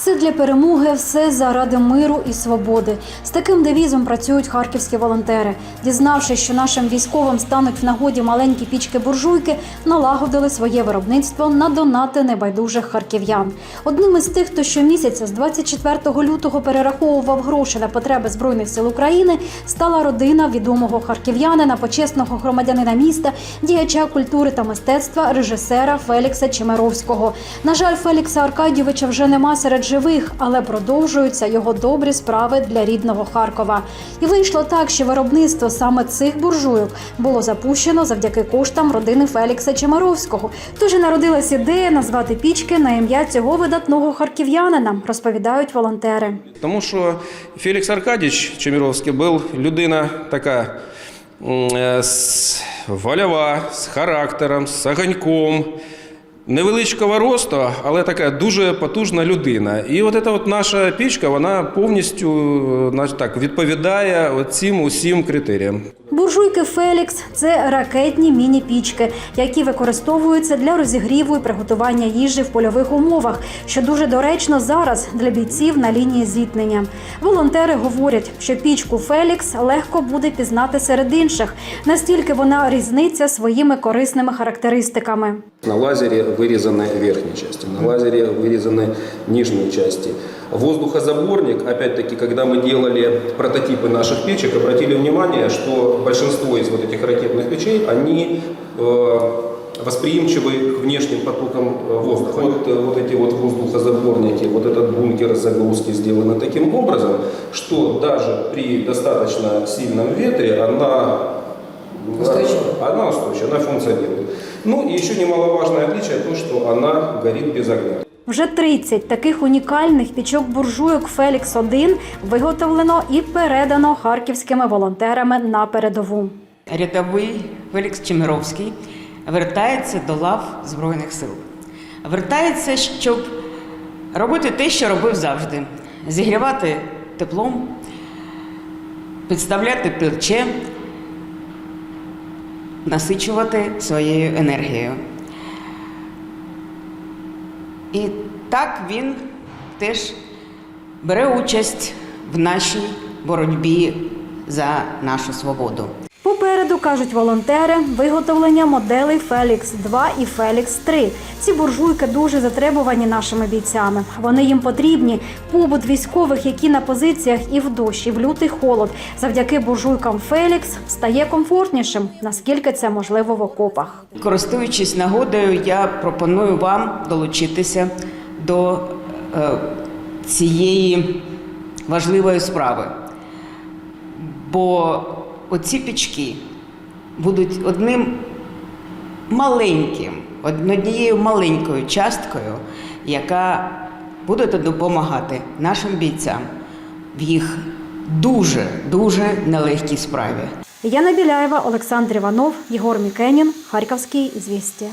Все для перемоги, все заради миру і свободи. З таким девізом працюють харківські волонтери. Дізнавшись, що нашим військовим стануть в нагоді маленькі пічки-буржуйки, налагодили своє виробництво на донати небайдужих харків'ян. Одним із тих, хто щомісяця з 24 лютого перераховував гроші на потреби збройних сил України, стала родина відомого харків'янина, почесного громадянина міста, діяча культури та мистецтва, режисера Фелікса Чемеровського. На жаль, Фелікса Аркадійовича вже нема серед живих, але продовжуються його добрі справи для рідного Харкова. І вийшло так, що виробництво саме цих буржуйок було запущено завдяки коштам родини Фелікса Чемеровського. Тож і народилась ідея назвати пічки на ім'я цього видатного харків'янина, розповідають волонтери. Тому що Фелікс Аркадійович Чеміровський був людина така м, е, вольова, з характером, з огоньком, невеличкого росту, але така дуже потужна людина. І от ця от наша пічка, вона повністю е, так, відповідає цим усім критеріям. Буржуйки Фелікс це ракетні міні-пічки, які використовуються для розігріву і приготування їжі в польових умовах, що дуже доречно зараз для бійців на лінії зіткнення. Волонтери говорять, що пічку Фелікс легко буде пізнати серед інших, настільки вона різниця своїми корисними характеристиками. На лазере вырезаны верхние части, на лазере вырезаны нижние части. Воздухозаборник, опять-таки, когда мы делали прототипы наших печек, обратили внимание, что большинство из вот этих ракетных печей, они э, восприимчивы к внешним потокам э, воздуха. Вот, э, вот эти вот воздухозаборники, вот этот бункер загрузки сделаны таким образом, что даже при достаточно сильном ветре она Устойчива. Она устойчива, она функционирует. Ну и еще немаловажное отличие то, что она горит без огня. Вже 30 таких унікальних пічок буржуйок Фелікс 1 виготовлено і передано харківськими волонтерами на передову. Рядовий Фелікс Чемеровський вертається до лав Збройних сил. Вертається, щоб робити те, що робив завжди: зігрівати теплом, підставляти плече, насичувати своєю енергією. І так він теж бере участь в нашій боротьбі за нашу свободу. Попереду кажуть волонтери виготовлення моделей Фелікс 2 і Фелікс 3 Ці буржуйки дуже затребувані нашими бійцями. Вони їм потрібні. Побут військових, які на позиціях і в дощ, і в лютий холод, завдяки буржуйкам Фелікс стає комфортнішим, наскільки це можливо в окопах. Користуючись нагодою, я пропоную вам долучитися до е, цієї важливої справи. Бо оці пічки будуть одним маленьким, однією маленькою часткою, яка буде допомагати нашим бійцям в їх дуже дуже нелегкій справі. Яна Біляєва, Олександр Іванов, Єгор Мікенін, Харківський звістя.